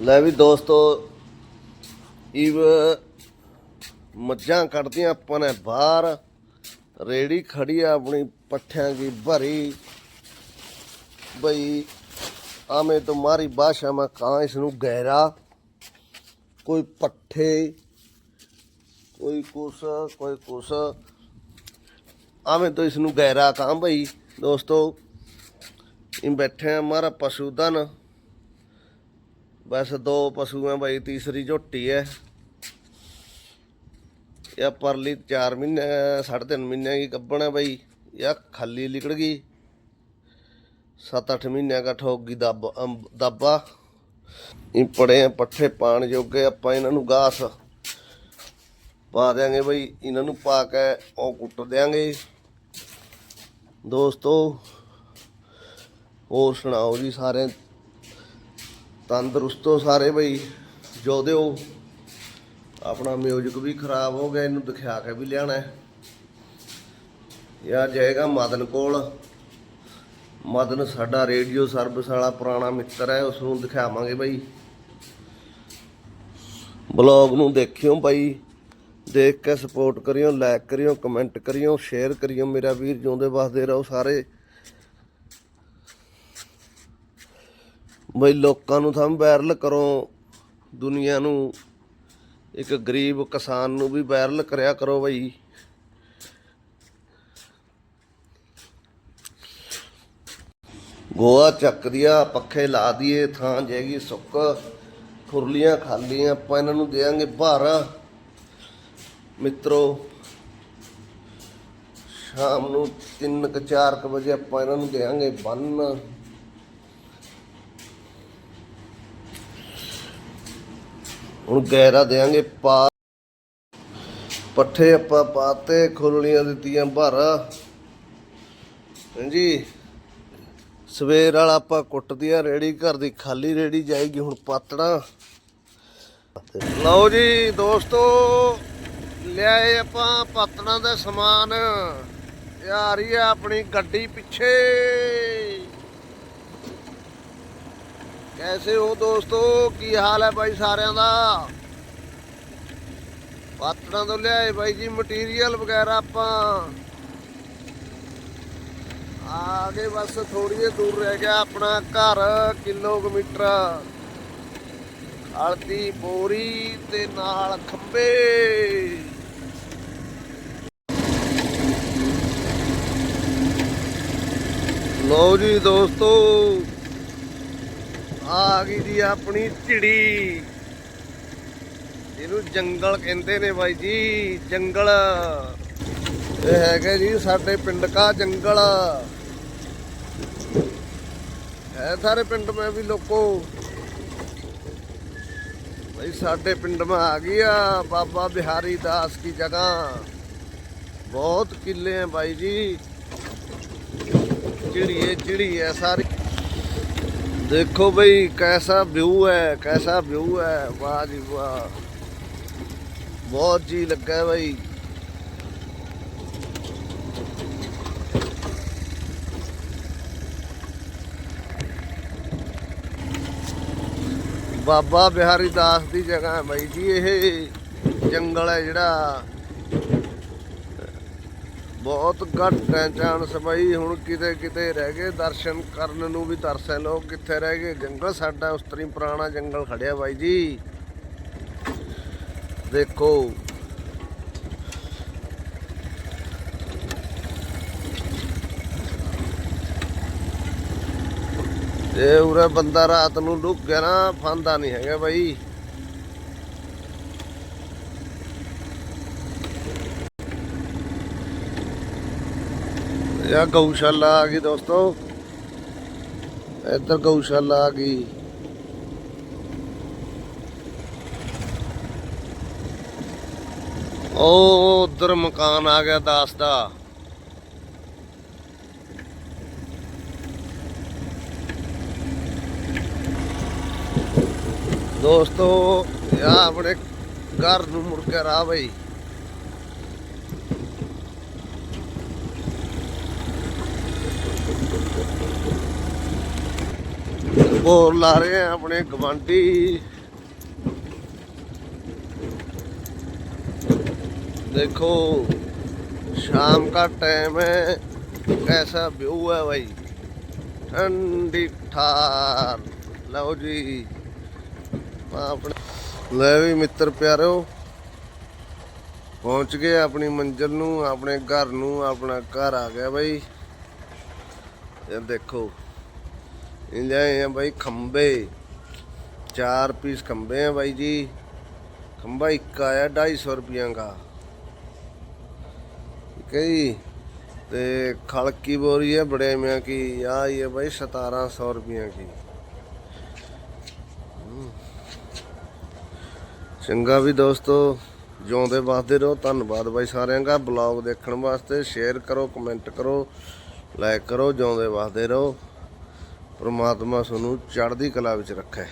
ਲੈ ਵੀ ਦੋਸਤੋ ਇਵ ਮੱਝਾਂ ਕੱਢਦੀਆਂ ਆਪਾਂ ਨੇ ਬਾਹਰ। ਰੇੜੀ ਖੜੀ ਆ ਆਪਣੀ ਪੱਠਿਆਂ ਦੀ ਭਰੀ। ਬਈ, ਆਵੇਂ ਤੁਮਾਰੀ ਭਾਸ਼ਾ ਮੈਂ ਕਾਂ ਇਸ ਨੂੰ ਗਹਿਰਾ। ਕੋਈ ਪੱਠੇ, ਕੋਈ ਕੁਸ ਕੋਈ ਕੁਸ ਆਵੇਂ तो ਇਸ ਨੂੰ ਗਹਿਰਾ ਕਾਂ ਬਈ। ਦੋਸਤੋ ਇਨ ਬੈਠੇ ਆ ਹਮਾਰਾ ਪਸ਼ੂਧਨ ਬਸ ਦੋ ਪਸ਼ੂ ਹੈ ਬਾਈ ਤੀਸਰੀ ਝੋਟੀ ਹੈ ਇਹ ਪਰਲੀ 4 ਮਹੀਨੇ ਸਾਢੇ ਤਿੰਨ ਮਹੀਨੇ ਦੀ ਗੱਬਣ ਹੈ ਭਾਈ ਇਹ ਖਾਲੀ ਲਿਕੜ ਗਈ। 7-8 ਮਹੀਨਿਆਂ ਦਾ ਠੋਕ ਗਈ ਦੱਬ ਅਮ, ਦਾਬਾ। ਇਹ ਪੜੇ ਪੱਠੇ ਪਾਣ ਜੋਗੇ ਆਪਾਂ ਇਹਨਾਂ ਨੂੰ ਗਾਸ ਪਾ ਦਿਆਂਗੇ ਬਈ। ਇਹਨਾਂ ਨੂੰ ਪਾ ਕੇ ਉਹ ਕੁੱਟ ਦਿਆਂਗੇ। ਦੋਸਤੋ ਹੋਰ ਸੁਣਾਓ ਜੀ ਸਾਰੇ ਤੰਦਰੁਸਤੋ ਸਾਰੇ ਬਈ, ਜੋ ਦਿਓ। ਆਪਣਾ ਮਿਊਜ਼ਿਕ ਵੀ ਖਰਾਬ ਹੋ ਗਿਆ, ਇਹਨੂੰ ਦਿਖਾ ਕੇ ਵੀ ਲਿਆਣਾ ਹੈ। ਯਾ ਜਾਏਗਾ ਮਦਨ ਕੋਲ। ਮਦਨ ਸਾਡਾ ਰੇਡੀਓ ਸਰਵਿਸ ਵਾਲਾ ਪੁਰਾਣਾ ਮਿੱਤਰ ਹੈ ਉਸ ਨੂੰ ਦਿਖਾਵਾਂਗੇ ਬਈ। ਬਲੌਗ ਨੂੰ ਦੇਖਿਓ ਬਾਈ, ਦੇਖ ਕੇ ਸਪੋਰਟ ਕਰਿਓ ਲਾਈਕ ਕਰਿਓ ਕਮੈਂਟ ਕਰਿਓ ਸ਼ੇਅਰ ਕਰਿਓ। ਮੇਰਾ ਵੀਰ ਜਿਉਂਦੇ ਵਸਦੇ ਰਹੋ ਸਾਰੇ। ਬਈ ਲੋਕਾਂ ਨੂੰ ਥੰਮ ਵਾਇਰਲ ਕਰੋ, ਦੁਨੀਆ ਨੂੰ, ਇੱਕ ਗਰੀਬ ਕਿਸਾਨ ਨੂੰ ਵੀ ਵਾਇਰਲ ਕਰਿਆ ਕਰੋ ਬਈ। ਗੋਆ ਚੱਕ ਦਿਆ, ਪੱਖੇ ਲਾ ਦਈਏ ਥਾਂ ਜੇਗੀ ਸੁੱਕ। ਖੁਰਲੀਆਂ ਖਾਲੀਆਂ, ਆਪਾਂ ਇਹਨਾਂ ਨੂੰ ਦੇਾਂਗੇ ਭਾਰਾ। ਮਿੱਤਰੋ, ਸ਼ਾਮ ਨੂੰ 3 ਕੁ 4 ਕੁ ਵਜੇ ਆਪਾਂ ਇਹਨਾਂ ਨੂੰ ਦੇਾਂਗੇ ਬੰਨ। ਹੁਣ ਗਹਿਰਾ ਦੇਾਂਗੇ ਪਾ। ਪੱਠੇ ਆਪਾਂ ਪਾਤੇ ਖੁਰਲੀਆਂ ਦਿੱਤੀਆਂ ਭਾਰਾ ਹਾਂਜੀ। ਸਵੇਰ ਵਾਲਾ ਆਪਾਂ ਕੁੱਟਦੀ ਆ ਰੇੜੀ ਘਰ ਦੀ ਖਾਲੀ ਰੇੜੀ ਜਾਏਗੀ ਹੁਣ ਪਾਤੜਾ। ਲਓ ਜੀ ਦੋਸਤੋ, ਲਿਆਏ ਆਪਾਂ ਪਾਤੜਾਂ ਦਾ ਸਮਾਨ। ਇਹ ਆ ਰਹੀ ਆ ਆਪਣੀ ਗੱਡੀ ਪਿੱਛੇ। ਕੈਸੇ ਹੋ ਦੋਸਤੋ? ਕੀ ਹਾਲ ਹੈ ਬਾਈ ਸਾਰਿਆਂ ਦਾ? ਪਾਤੜਾਂ ਤੋਂ ਲਿਆਏ ਬਾਈ ਜੀ ਮਟੀਰੀਅਲ ਵਗੈਰਾ ਆਪਾਂ। ਆਗੇ ਬਸ ਥੋੜੀ ਜਿਹੀ ਦੂਰ ਰਹਿ ਗਿਆ ਆਪਣਾ ਘਰ, ਕਿਲੋਮੀਟਰ। ਹਲਦੀ, ਬੋਰੀ ਤੇ ਨਾਲ ਖੰਬੇ ਲੋ ਜੀ ਦੋਸਤੋ ਆ ਗਈ ਜੀ ਆਪਣੀ ਚਿੜੀ ਇਹਨੂੰ ਜੰਗਲ ਕਹਿੰਦੇ ਨੇ ਬਾਈ ਜੀ ਜੰਗਲ ਇਹ ਹੈਗਾ ਜੀ ਸਾਡੇ ਪਿੰਡ ਕਾ ਜੰਗਲ ਹੈ ਸਾਰੇ ਪਿੰਡ में भी लोगों भाई साडे पिंड में आ गया बाबा बिहारी दास की जगह बहुत किले हैं भाई जी चिड़िए चिड़ी है सारी देखो भाई कैसा व्यू है कैसा व्यू है वाह जी वाह बहुत जी लगा है भाई ਬਾਬਾ ਬਿਹਾਰੀ ਦਾਸ ਦੀ ਜਗ੍ਹਾ ਹੈ ਬਾਈ ਜੀ ਇਹ ਜੰਗਲ ਹੈ ਜਿਹੜਾ ਬਹੁਤ ਘੱਟ ਹੈ, ਚਾਂਸ ਬਾਈ। ਹੁਣ ਕਿਤੇ ਕਿਤੇ ਰਹਿ ਗਏ, ਦਰਸ਼ਨ ਕਰਨ ਨੂੰ ਵੀ ਤਰਸੇ ਲੋਕ ਕਿੱਥੇ ਰਹਿ ਗਏ? ਜੰਗਲ ਸਾਡਾ, ਉਸ ਤਰੀ ਪੁਰਾਣਾ ਜੰਗਲ ਖੜਿਆ ਬਾਈ ਜੀ। ਦੇਖੋ। ਜੇ ਉਰੇ ਬੰਦਾ ਰਾਤ ਨੂੰ ਲੁੱਕ ਗਿਆ ਨਾ, ਫਾਂਦਾ ਨਹੀਂ ਹੈਗਾ ਬਾਈ। ਇਹ ਗਊਸ਼ਾਲਾ ਆ ਗਈ ਦੋਸਤੋ। ਇੱਧਰ ਗਊਸ਼ਾਲਾ ਆ ਗਈ। ਉਹ ਉਧਰ ਮਕਾਨ ਆ ਗਿਆ ਦਾਸ ਦਾ। ਦੋਸਤੋ, ਇਹ ਆਪਣੇ ਘਰ ਨੂੰ ਮੁੜ ਕੇ ਆ ਬਈ। ਹੋਰ ਲਾ ਰਹੇ ਆ ਆਪਣੇ ਗਵਾਂਢੀ। ਦੇਖੋ, ਸ਼ਾਮ ਦਾ ਟਾਈਮ ਹੈ ਕੈਸਾ ਵਿਊ ਹੈ ਭਾਈ ਠੰਡੀ ਠਾਰ। ਲਓ ਜੀ ਆਪਣੇ ਲੈ ਵੀ ਮਿੱਤਰ ਪਿਆਰੋ, ਪਹੁੰਚ ਗਏ ਆਪਣੀ ਮੰਜ਼ਿਲ ਨੂੰ, ਆਪਣੇ ਘਰ ਨੂੰ, ਆਪਣਾ ਘਰ ਆ ਗਿਆ ਭਾਈ ਇਹ ਦੇਖੋ ਇਹ ਲਿਆਏ ਆ ਬਾਈ ਖੰਬੇ ਚਾਰ ਪੀਸ ਖੰਬੇ ਆ ਬਾਈ ਜੀ ਖੰਬਾ ਇੱਕ ਆਇਆ 250 ਰੁਪਈਆ ਦਾ ठीक है जी ਤੇ ਖਲ ਕੀ ਬੋਰੀ ਹੈ ਬੜੇ ਮਿਆਂ ਕੀ ਆ ਇਹ ਹੈ ਬਾਈ 1700 ਰੁਪਈਆ ਕੀ ਹਮ। ਚੰਗਾ ਵੀ ਦੋਸਤੋ ਜਿਉਂਦੇ ਵਾਸਤੇ ਰਹੋ ਧੰਨਵਾਦ ਬਾਈ ਸਾਰਿਆਂ ਦਾ ਬਲੌਗ ਦੇਖਣ ਵਾਸਤੇ ਸ਼ੇਅਰ ਕਰੋ ਕਮੈਂਟ ਕਰੋ ਲਾਈਕ ਕਰੋ ਜਿਉਂਦੇ ਵਾਸਤੇ ਰਹੋ ਪ੍ਰਮਾਤਮਾ ਤੁਹਾਨੂੰ ਚੜ੍ਹਦੀ ਕਲਾ ਵਿੱਚ ਰੱਖੇ।